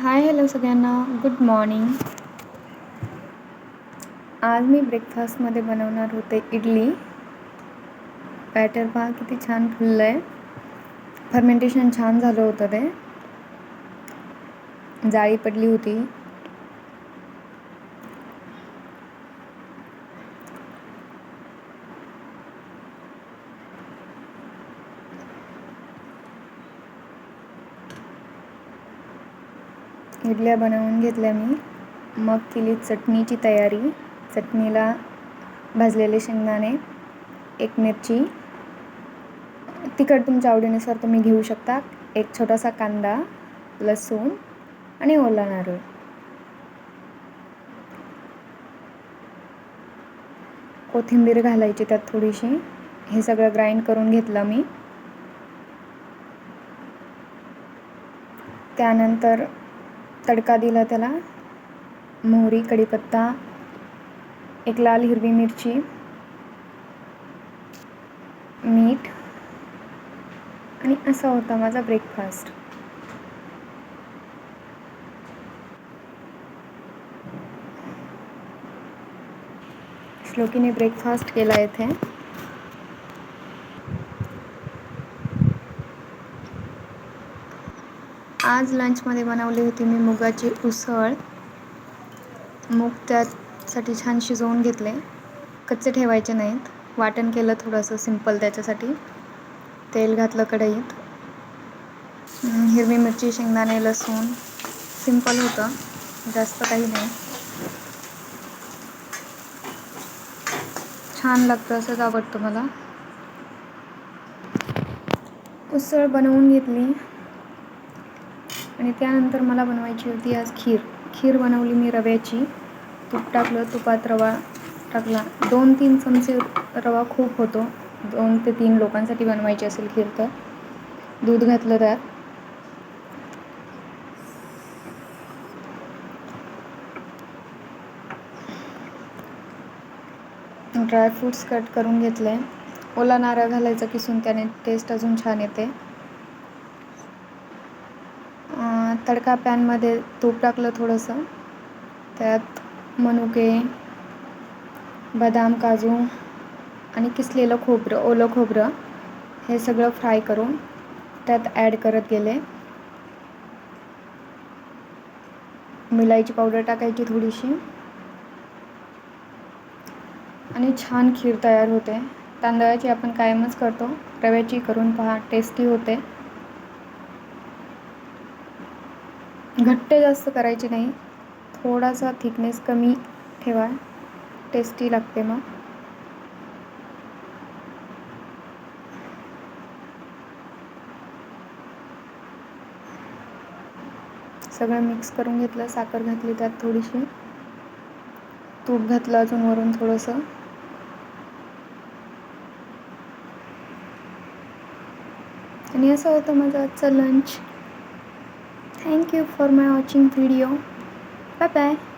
हाय hello सगळ्यांना. Good morning. आज मी ब्रेकफास्टमध्ये बनवणार होते इडली. बॅटर पहा किती छान फुललं आहे फर्मेंटेशन छान झालं होतं ते. जाळी पडली होती. इडल्या बनवून घेतल्या मी. मग केली चटणीची तयारी. चटणीला भाजलेले शेंगदाणे एक मिरची. तिखट तुमच्या आवडीनुसार तुम्ही घेऊ शकता. एक छोटासा कांदा लसूण आणि ओला नारळ. कोथिंबीर घालायची त्यात थोडीशी. हे सगळं ग्राइंड करून घेतलं मी. त्यानंतर तडका दिला त्याला. मोहरी कढीपत्ता एक लाल हिरवी मिरची मीठ आणि असा होता माझा ब्रेकफास्ट श्लोकीने ब्रेकफास्ट केला इथे. आज लंचमध्ये बनवली होती मी मुगाची उसळ. मूग त्यासाठी छान शिजवून घेतले. कच्चे ठेवायचे नाहीत. वाटण केलं थोडंसं सिंपल त्याच्यासाठी. तेल घातलं कढईत. हिरवी मिरची शेंगदाणे लसूण. सिंपल होतं. जास्त काही नाही. छान लागतं असंच आवडतं मला. उसळ बनवून घेतली. आणि त्यानंतर मला बनवायची होती आज खीर. खीर बनवली मी रव्याची. तूप टाकलं तुपात रवा टाकला. दोन तीन चमचे रवा खूप होतो. दोन ते तीन लोकांसाठी बनवायची असेल खीर तर. दूध घातलं त्यात. ड्रायफ्रूट्स कट करून घेतले. ओला नारळ घालायचा किसून त्याने टेस्ट अजून छान येते. तडका पॅनमध्ये तूप टाकलं थोडंसं. त्यात मनुके बदाम काजू आणि किसलेलं खोबरं ओलं खोबरं हे सगळं फ्राय करून त्यात ॲड करत गेले. मिलायची पावडर टाकायची थोडीशी. आणि छान खीर तयार होते. तांदळाची आपण कायमच करतो. रव्याची करून पहा टेस्टी होते. घट्ट जास्त करायची नाही. थोडासा थिकनेस कमी ठेवा. टेस्टी लागते मग. सगळं मिक्स करून घेतलं साखर घातली त्यात थोडीशी. तूप घातलं अजून वरून थोडंसं. आणि असं होतं माझं आजचं lunch thank you for my watching video. Bye bye